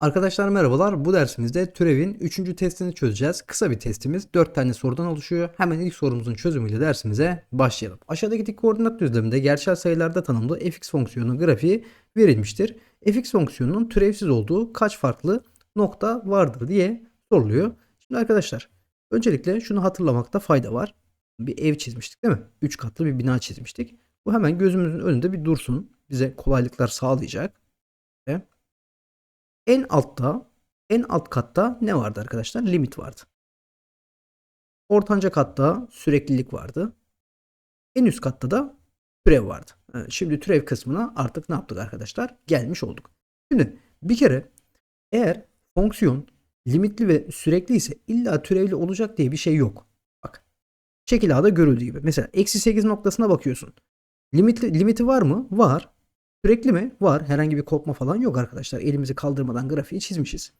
Arkadaşlar merhabalar. Bu dersimizde türevin 3. testini çözeceğiz. Kısa bir testimiz. 4 tane sorudan oluşuyor. Hemen ilk sorumuzun çözümüyle dersimize başlayalım. Aşağıdaki dik koordinat düzleminde gerçel sayılarda tanımlı fx fonksiyonunun grafiği verilmiştir. fx fonksiyonunun türevsiz olduğu kaç farklı nokta vardır diye soruluyor. Şimdi arkadaşlar öncelikle şunu hatırlamakta fayda var. Bir ev çizmiştik değil mi? 3 katlı bir bina çizmiştik. Bu hemen gözümüzün önünde bir dursun. Bize kolaylıklar sağlayacak. Ve en altta, en alt katta ne vardı arkadaşlar? Limit vardı. Ortanca katta süreklilik vardı. En üst katta da türev vardı. Evet, Şimdi türev kısmına artık ne yaptık arkadaşlar? Gelmiş olduk. Şimdi bir kere eğer fonksiyon limitli ve sürekli ise illa türevli olacak diye bir şey yok. Bak. Şekil A'da görüldüğü gibi. Mesela eksi 8 noktasına bakıyorsun. Limitli, limiti var mı? Var. Sürekli mi? Var. Herhangi bir kopma falan yok arkadaşlar. Elimizi kaldırmadan grafiği çizmişiz.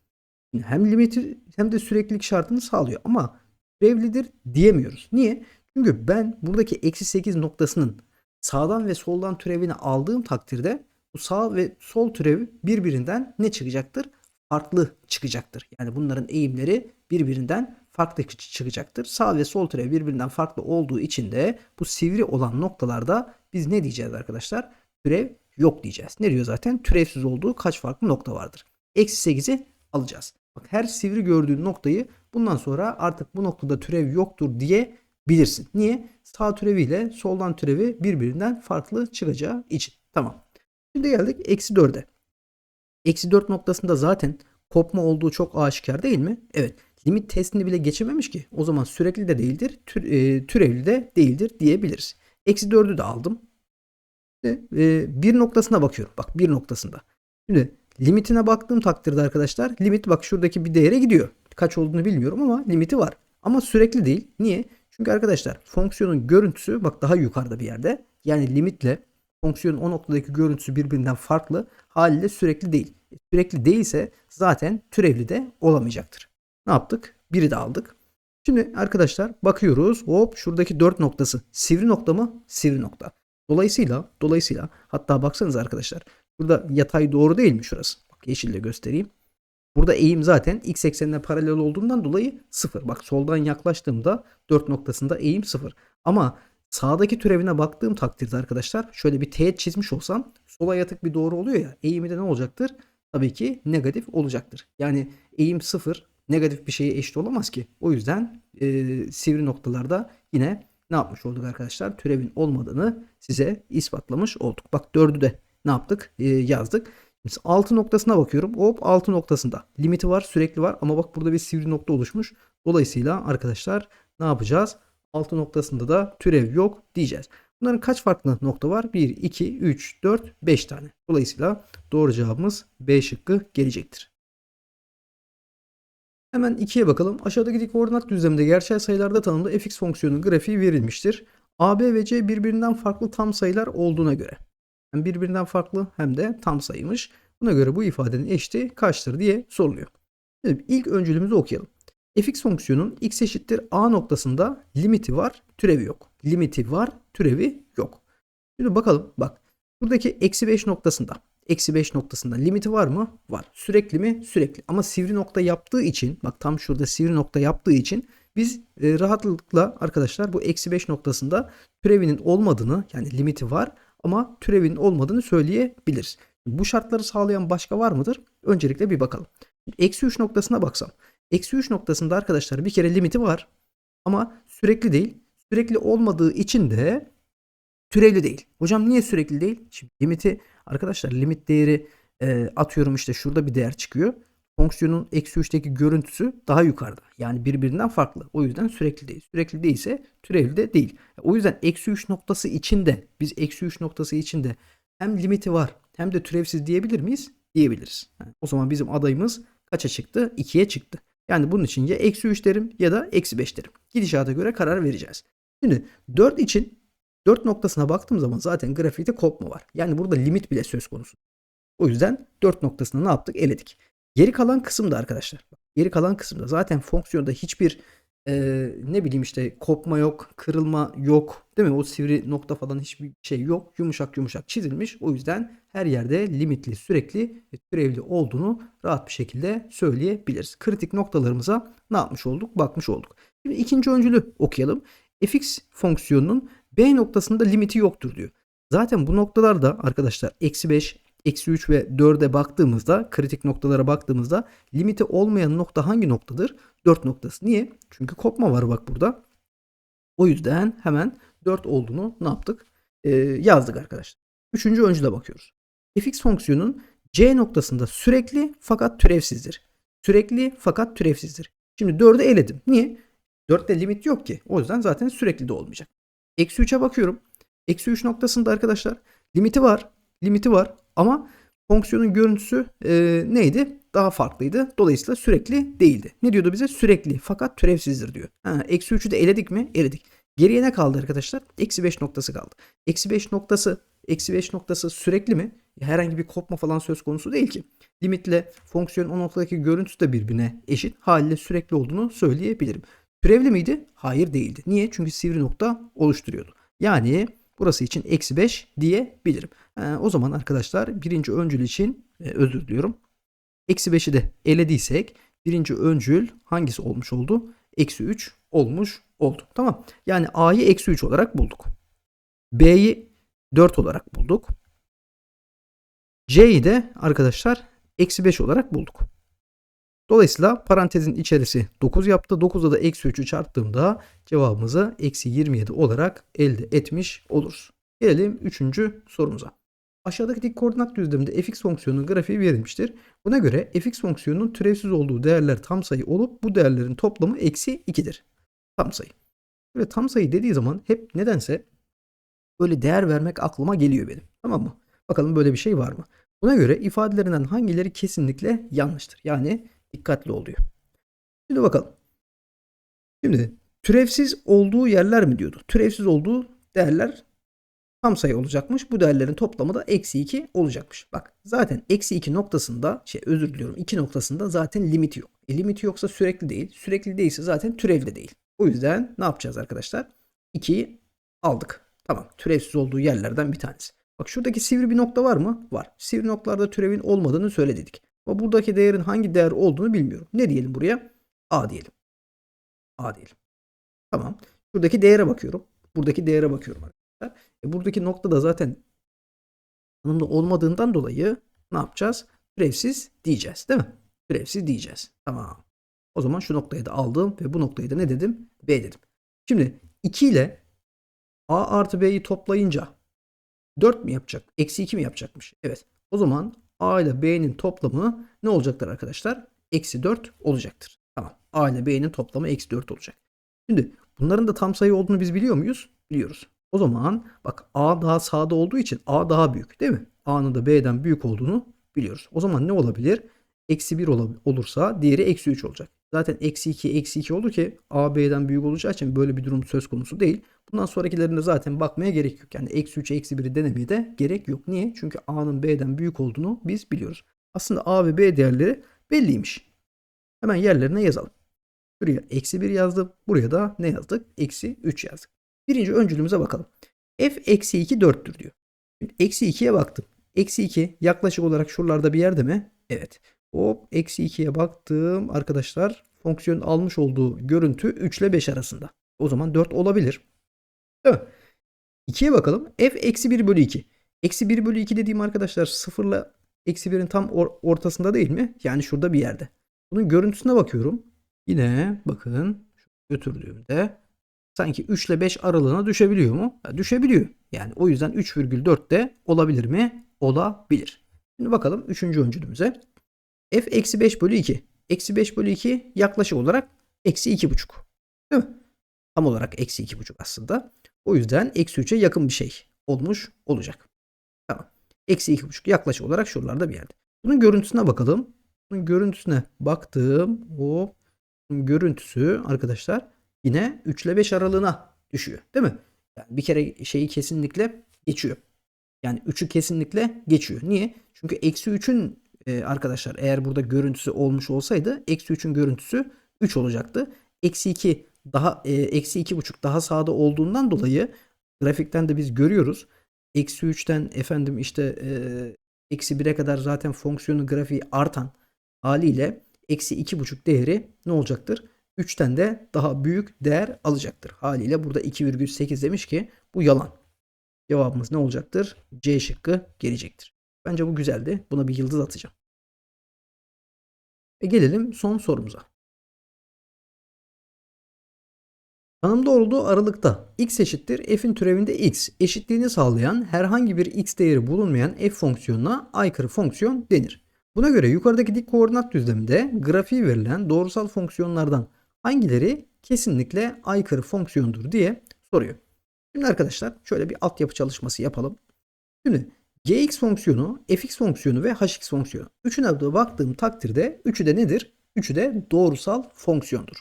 Şimdi hem limiti hem de süreklilik şartını sağlıyor. Ama türevlidir diyemiyoruz. Niye? Çünkü ben buradaki eksi 8 noktasının sağdan ve soldan türevini aldığım takdirde bu sağ ve sol türevi birbirinden ne çıkacaktır? Farklı çıkacaktır. Yani bunların eğimleri birbirinden farklı çıkacaktır. Sağ ve sol türev birbirinden farklı olduğu için de bu sivri olan noktalarda biz ne diyeceğiz arkadaşlar? Türev yok diyeceğiz. Ne diyor zaten? Türevsiz olduğu kaç farklı nokta vardır? Eksi 8'i alacağız. Bak her sivri gördüğün noktayı bundan sonra artık bu noktada türev yoktur diye bilirsin. Niye? Sağ türeviyle soldan türevi birbirinden farklı çıkacağı için. Tamam. Şimdi geldik eksi 4'e. Eksi 4 noktasında zaten kopma olduğu çok aşikar değil mi? Evet. Limit testini bile geçememiş ki. O zaman sürekli de değildir, tür, e, türevli de değildir diyebiliriz. Eksi 4'ü de aldım. E, bir noktasına bakıyorum. Bak bir noktasında. Şimdi limitine baktığım takdirde arkadaşlar limit bak şuradaki bir değere gidiyor. Kaç olduğunu bilmiyorum ama limiti var. Ama sürekli değil. Niye? Çünkü arkadaşlar fonksiyonun görüntüsü bak daha yukarıda bir yerde. Yani limitle fonksiyonun o noktadaki görüntüsü birbirinden farklı. Haliyle sürekli değil. E, Sürekli değilse zaten türevli de olamayacaktır. Ne yaptık? Biri de aldık. Şimdi arkadaşlar bakıyoruz. Hop şuradaki 4 noktası sivri nokta mı? Sivri nokta. Dolayısıyla dolayısıyla hatta baksanız arkadaşlar burada yatay doğru değil mi şurası? Bak yeşille göstereyim. Burada eğim zaten x eksenine paralel olduğundan dolayı 0. Bak soldan yaklaştığımda 4 noktasında eğim 0. Ama sağdaki türevine baktığım takdirde arkadaşlar şöyle bir teğet çizmiş olsam sola yatık bir doğru oluyor ya eğimi de ne olacaktır? Tabii ki negatif olacaktır. Yani eğim 0 negatif bir şeye eşit olamaz ki. O yüzden e, sivri noktalarda yine ne yapmış olduk arkadaşlar? Türevin olmadığını size ispatlamış olduk. Bak 4'ü de ne yaptık? E, yazdık. Mesela 6 noktasına bakıyorum. Hop 6 noktasında. Limiti var, sürekli var ama bak burada bir sivri nokta oluşmuş. Dolayısıyla arkadaşlar ne yapacağız? 6 noktasında da türev yok diyeceğiz. Bunların kaç farklı nokta var? 1, 2, 3, 4, 5 tane. Dolayısıyla doğru cevabımız B şıkkı gelecektir. Hemen 2'ye bakalım. Aşağıdaki koordinat düzleminde gerçel sayılarda tanımlı fx fonksiyonunun grafiği verilmiştir. A, B ve C birbirinden farklı tam sayılar olduğuna göre. Hem birbirinden farklı hem de tam sayıymış. Buna göre bu ifadenin eşiti kaçtır diye soruluyor. Şimdi ilk öncülümüzü okuyalım. fx fonksiyonun x eşittir a noktasında limiti var, türevi yok. Limiti var, türevi yok. Şimdi bakalım bak. Buradaki eksi 5 noktasında eksi 5 noktasında limiti var mı? Var. Sürekli mi? Sürekli. Ama sivri nokta yaptığı için bak tam şurada sivri nokta yaptığı için biz e, rahatlıkla arkadaşlar bu eksi 5 noktasında türevinin olmadığını yani limiti var ama türevinin olmadığını söyleyebiliriz. Bu şartları sağlayan başka var mıdır? Öncelikle bir bakalım. Eksi 3 noktasına baksam. Eksi 3 noktasında arkadaşlar bir kere limiti var ama sürekli değil. Sürekli olmadığı için de türevli değil. Hocam niye sürekli değil? Şimdi limiti arkadaşlar limit değeri e, atıyorum işte şurada bir değer çıkıyor. Fonksiyonun eksi 3'teki görüntüsü daha yukarıda. Yani birbirinden farklı. O yüzden sürekli değil. Sürekli değilse türevli de değil. O yüzden eksi 3 noktası içinde biz eksi 3 noktası içinde hem limiti var hem de türevsiz diyebilir miyiz? Diyebiliriz. Yani o zaman bizim adayımız kaça çıktı? 2'ye çıktı. Yani bunun için ya eksi 3 derim ya da eksi 5 derim. Gidişata göre karar vereceğiz. Şimdi 4 için 4 noktasına baktığım zaman zaten grafikte kopma var. Yani burada limit bile söz konusu. O yüzden 4 noktasını ne yaptık? Eledik. Geri kalan kısımda arkadaşlar. Geri kalan kısımda zaten fonksiyonda hiçbir Ee, ne bileyim işte kopma yok, kırılma yok. Değil mi? O sivri nokta falan hiçbir şey yok. Yumuşak yumuşak çizilmiş. O yüzden her yerde limitli, sürekli ve türevli olduğunu rahat bir şekilde söyleyebiliriz. Kritik noktalarımıza ne yapmış olduk? Bakmış olduk. Şimdi ikinci öncülü okuyalım. fx fonksiyonunun b noktasında limiti yoktur diyor. Zaten bu noktalarda arkadaşlar eksi 5, eksi 3 ve 4'e baktığımızda kritik noktalara baktığımızda limiti olmayan nokta hangi noktadır? 4 noktası. Niye? Çünkü kopma var bak burada. O yüzden hemen 4 olduğunu ne yaptık? Ee, yazdık arkadaşlar. Üçüncü öncüle bakıyoruz. fx fonksiyonun c noktasında sürekli fakat türevsizdir. Sürekli fakat türevsizdir. Şimdi 4'ü eledim. Niye? 4'te limit yok ki. O yüzden zaten sürekli de olmayacak. Eksi 3'e bakıyorum. Eksi 3 noktasında arkadaşlar limiti var. Limiti var ama fonksiyonun görüntüsü e, neydi? Daha farklıydı. Dolayısıyla sürekli değildi. Ne diyordu bize? Sürekli fakat türevsizdir diyor. Eksi 3'ü de eledik mi? Eledik. Geriye ne kaldı arkadaşlar? Eksi 5 noktası kaldı. Eksi 5 noktası, eksi 5 noktası sürekli mi? Herhangi bir kopma falan söz konusu değil ki. Limitle fonksiyonun o noktadaki görüntüsü de birbirine eşit. Haliyle sürekli olduğunu söyleyebilirim. Türevli miydi? Hayır değildi. Niye? Çünkü sivri nokta oluşturuyordu. Yani burası için eksi 5 diyebilirim. Ee, o zaman arkadaşlar birinci öncül için e, özür diliyorum. Eksi 5'i de elediysek birinci öncül hangisi olmuş oldu? Eksi 3 olmuş oldu. Tamam. Yani A'yı eksi 3 olarak bulduk. B'yi 4 olarak bulduk. C'yi de arkadaşlar eksi 5 olarak bulduk. Dolayısıyla parantezin içerisi 9 yaptı. 9'da da eksi 3'ü çarptığımda cevabımızı eksi 27 olarak elde etmiş oluruz. Gelelim 3. sorumuza. Aşağıdaki dik koordinat düzleminde fx fonksiyonunun grafiği verilmiştir. Buna göre fx fonksiyonunun türevsiz olduğu değerler tam sayı olup bu değerlerin toplamı eksi 2'dir. Tam sayı. Böyle tam sayı dediği zaman hep nedense böyle değer vermek aklıma geliyor benim. Tamam mı? Bakalım böyle bir şey var mı? Buna göre ifadelerinden hangileri kesinlikle yanlıştır? Yani dikkatli oluyor. Şimdi bakalım. Şimdi türevsiz olduğu yerler mi diyordu? Türevsiz olduğu değerler tam sayı olacakmış. Bu değerlerin toplamı da eksi 2 olacakmış. Bak zaten eksi 2 noktasında şey özür diliyorum 2 noktasında zaten limiti yok. E, limiti yoksa sürekli değil. Sürekli değilse zaten türevli değil. O yüzden ne yapacağız arkadaşlar? 2'yi aldık. Tamam türevsiz olduğu yerlerden bir tanesi. Bak şuradaki sivri bir nokta var mı? Var. Sivri noktalarda türevin olmadığını söyledik. Ama buradaki değerin hangi değer olduğunu bilmiyorum. Ne diyelim buraya? A diyelim. A diyelim. Tamam. Şuradaki değere bakıyorum. Buradaki değere bakıyorum arkadaşlar. E buradaki nokta da zaten tanımda olmadığından dolayı ne yapacağız? Türevsiz diyeceğiz değil mi? Türevsiz diyeceğiz. Tamam. O zaman şu noktayı da aldım ve bu noktayı da ne dedim? B dedim. Şimdi 2 ile A artı B'yi toplayınca 4 mi yapacak? Eksi 2 mi yapacakmış? Evet. O zaman A ile B'nin toplamı ne olacaktır arkadaşlar? Eksi 4 olacaktır. Tamam. A ile B'nin toplamı eksi 4 olacak. Şimdi bunların da tam sayı olduğunu biz biliyor muyuz? Biliyoruz. O zaman bak A daha sağda olduğu için A daha büyük değil mi? A'nın da B'den büyük olduğunu biliyoruz. O zaman ne olabilir? Eksi 1 olursa diğeri eksi 3 olacak. Zaten eksi 2 eksi 2 olur ki A B'den büyük olacağı için böyle bir durum söz konusu değil. Bundan sonrakilerinde zaten bakmaya gerek yok. Yani eksi 3'e eksi 1'i denemeye de gerek yok. Niye? Çünkü A'nın B'den büyük olduğunu biz biliyoruz. Aslında A ve B değerleri belliymiş. Hemen yerlerine yazalım. Buraya eksi 1 yazdım. Buraya da ne yazdık? Eksi 3 yazdık. Birinci öncülümüze bakalım. F eksi 2 4'tür diyor. Şimdi eksi 2'ye baktım. Eksi 2 yaklaşık olarak şuralarda bir yerde mi? Evet. Hop eksi 2'ye baktım arkadaşlar. Fonksiyonun almış olduğu görüntü 3 ile 5 arasında. O zaman 4 olabilir. Değil mi? 2'ye bakalım. F eksi 1 bölü 2. Eksi 1 bölü 2 dediğim arkadaşlar 0 ile eksi 1'in tam or ortasında değil mi? Yani şurada bir yerde. Bunun görüntüsüne bakıyorum. Yine bakın götürdüğümde sanki 3 ile 5 aralığına düşebiliyor mu? Ya düşebiliyor. Yani o yüzden 3,4 de olabilir mi? Olabilir. Şimdi bakalım 3. öncülümüze. F eksi 5 bölü 2. Eksi 5 bölü 2 yaklaşık olarak eksi 2,5. Değil mi? Tam olarak eksi 2,5 aslında. O yüzden eksi 3'e yakın bir şey olmuş olacak. Tamam. Eksi 2,5 yaklaşık olarak şuralarda bir yerde. Bunun görüntüsüne bakalım. Bunun görüntüsüne baktım. O görüntüsü arkadaşlar yine 3 ile 5 aralığına düşüyor. Değil mi? Yani bir kere şeyi kesinlikle geçiyor. Yani 3'ü kesinlikle geçiyor. Niye? Çünkü eksi 3'ün e, arkadaşlar eğer burada görüntüsü olmuş olsaydı eksi 3'ün görüntüsü 3 olacaktı. Eksi 2 daha e, eksi iki buçuk daha sağda olduğundan dolayı grafikten de biz görüyoruz. Eksi 3'ten efendim işte e, eksi 1'e kadar zaten fonksiyonun grafiği artan haliyle eksi iki buçuk değeri ne olacaktır? 3'ten de daha büyük değer alacaktır. Haliyle burada 2,8 demiş ki bu yalan. Cevabımız ne olacaktır? C şıkkı gelecektir. Bence bu güzeldi. Buna bir yıldız atacağım. Ve gelelim son sorumuza. Tanımda olduğu aralıkta x eşittir f'in türevinde x eşitliğini sağlayan herhangi bir x değeri bulunmayan f fonksiyonuna aykırı fonksiyon denir. Buna göre yukarıdaki dik koordinat düzleminde grafiği verilen doğrusal fonksiyonlardan hangileri kesinlikle aykırı fonksiyondur diye soruyor. Şimdi arkadaşlar şöyle bir altyapı çalışması yapalım. Şimdi gx fonksiyonu, fx fonksiyonu ve hx fonksiyonu. Üçüne de baktığım takdirde üçü de nedir? Üçü de doğrusal fonksiyondur.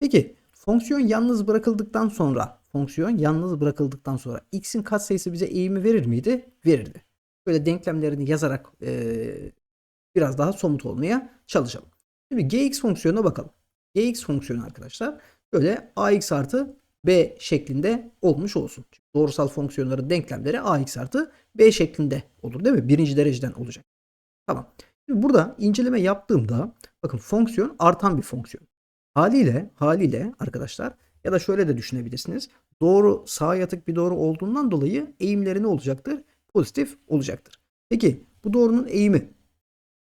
Peki fonksiyon yalnız bırakıldıktan sonra fonksiyon yalnız bırakıldıktan sonra x'in katsayısı bize eğimi verir miydi? Verirdi. Böyle denklemlerini yazarak e, biraz daha somut olmaya çalışalım. Şimdi gx fonksiyonuna bakalım. gx fonksiyonu arkadaşlar böyle ax artı b şeklinde olmuş olsun. Doğrusal fonksiyonların denklemleri ax artı b şeklinde olur değil mi? Birinci dereceden olacak. Tamam. Şimdi burada inceleme yaptığımda bakın fonksiyon artan bir fonksiyon. Haliyle haliyle arkadaşlar ya da şöyle de düşünebilirsiniz. Doğru sağ yatık bir doğru olduğundan dolayı eğimleri ne olacaktır? Pozitif olacaktır. Peki bu doğrunun eğimi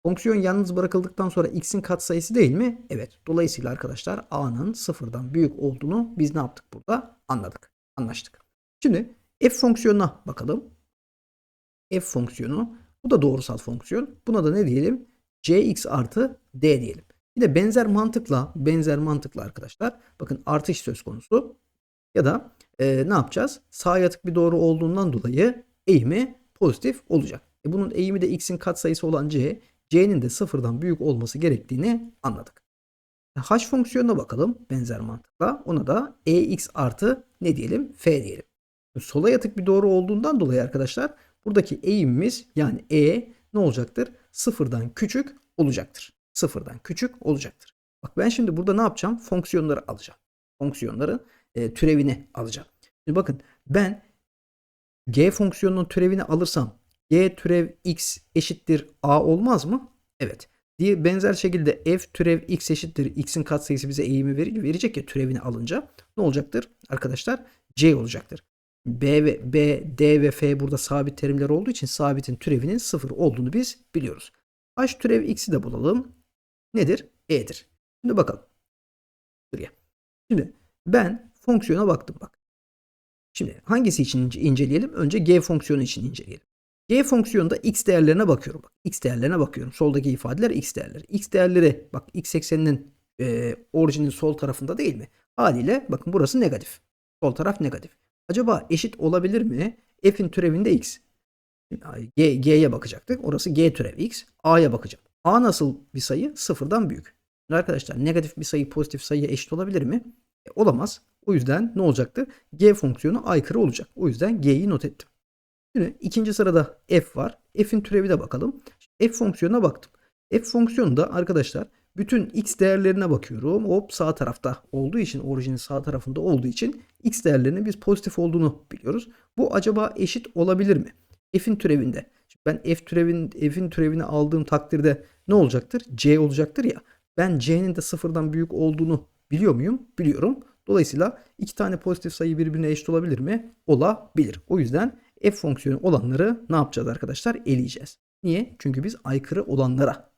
Fonksiyon yalnız bırakıldıktan sonra x'in katsayısı değil mi? Evet. Dolayısıyla arkadaşlar a'nın sıfırdan büyük olduğunu biz ne yaptık burada? Anladık. Anlaştık. Şimdi f fonksiyonuna bakalım. f fonksiyonu. Bu da doğrusal fonksiyon. Buna da ne diyelim? cx artı d diyelim. Bir de benzer mantıkla benzer mantıkla arkadaşlar bakın artış söz konusu ya da e, ne yapacağız? Sağ yatık bir doğru olduğundan dolayı eğimi pozitif olacak. E bunun eğimi de x'in katsayısı olan c c'nin de sıfırdan büyük olması gerektiğini anladık. H fonksiyonuna bakalım benzer mantıkla. Ona da ex artı ne diyelim? f diyelim. Sola yatık bir doğru olduğundan dolayı arkadaşlar buradaki eğimimiz yani e ne olacaktır? Sıfırdan küçük olacaktır. Sıfırdan küçük olacaktır. Bak ben şimdi burada ne yapacağım? Fonksiyonları alacağım. Fonksiyonların e, türevini alacağım. Şimdi bakın ben g fonksiyonunun türevini alırsam g türev x eşittir a olmaz mı? Evet. Diye benzer şekilde f türev x eşittir x'in katsayısı bize eğimi verecek ya türevini alınca ne olacaktır? Arkadaşlar c olacaktır. B ve B, D ve F burada sabit terimler olduğu için sabitin türevinin sıfır olduğunu biz biliyoruz. H türev x'i de bulalım. Nedir? E'dir. Şimdi bakalım. Buraya. Şimdi ben fonksiyona baktım bak. Şimdi hangisi için inceleyelim? Önce g fonksiyonu için inceleyelim. G fonksiyonunda x değerlerine bakıyorum. Bak, x değerlerine bakıyorum. Soldaki ifadeler x değerleri. X değerleri bak x ekseninin e, orijinin sol tarafında değil mi? Haliyle bakın burası negatif. Sol taraf negatif. Acaba eşit olabilir mi? F'in türevinde x. G, G'ye bakacaktık. Orası G türev x. A'ya bakacağım. A nasıl bir sayı? Sıfırdan büyük. Arkadaşlar negatif bir sayı pozitif sayıya eşit olabilir mi? E, olamaz. O yüzden ne olacaktı? G fonksiyonu aykırı olacak. O yüzden G'yi not ettim. Şimdi ikinci sırada f var. F'in türevi de bakalım. F fonksiyonuna baktım. F fonksiyonunda arkadaşlar bütün x değerlerine bakıyorum. Hop sağ tarafta olduğu için orijinin sağ tarafında olduğu için x değerlerinin biz pozitif olduğunu biliyoruz. Bu acaba eşit olabilir mi? F'in türevinde. Şimdi ben f türevin f'in türevini aldığım takdirde ne olacaktır? c olacaktır ya. Ben c'nin de sıfırdan büyük olduğunu biliyor muyum? Biliyorum. Dolayısıyla iki tane pozitif sayı birbirine eşit olabilir mi? Olabilir. O yüzden f fonksiyonu olanları ne yapacağız arkadaşlar? Eleyeceğiz. Niye? Çünkü biz aykırı olanlara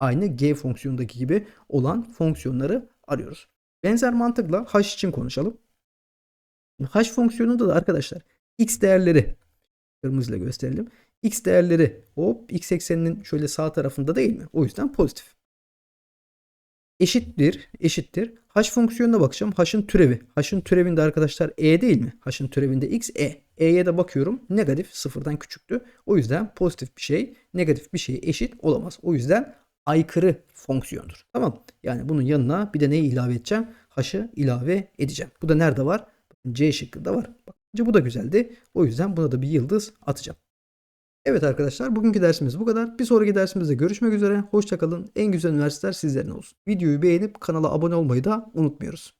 aynı g fonksiyonundaki gibi olan fonksiyonları arıyoruz. Benzer mantıkla h için konuşalım. h fonksiyonunda da arkadaşlar x değerleri kırmızıyla gösterelim. x değerleri hop x ekseninin şöyle sağ tarafında değil mi? O yüzden pozitif eşittir, eşittir. H fonksiyonuna bakacağım. H'ın türevi. H'ın türevinde arkadaşlar e değil mi? H'ın türevinde x e. E'ye de bakıyorum. Negatif sıfırdan küçüktü. O yüzden pozitif bir şey negatif bir şeye eşit olamaz. O yüzden aykırı fonksiyondur. Tamam. Yani bunun yanına bir de neyi ilave edeceğim? H'ı ilave edeceğim. Bu da nerede var? C şıkkında var. Bak, bu da güzeldi. O yüzden buna da bir yıldız atacağım. Evet arkadaşlar bugünkü dersimiz bu kadar. Bir sonraki dersimizde görüşmek üzere. Hoşçakalın. En güzel üniversiteler sizlerin olsun. Videoyu beğenip kanala abone olmayı da unutmuyoruz.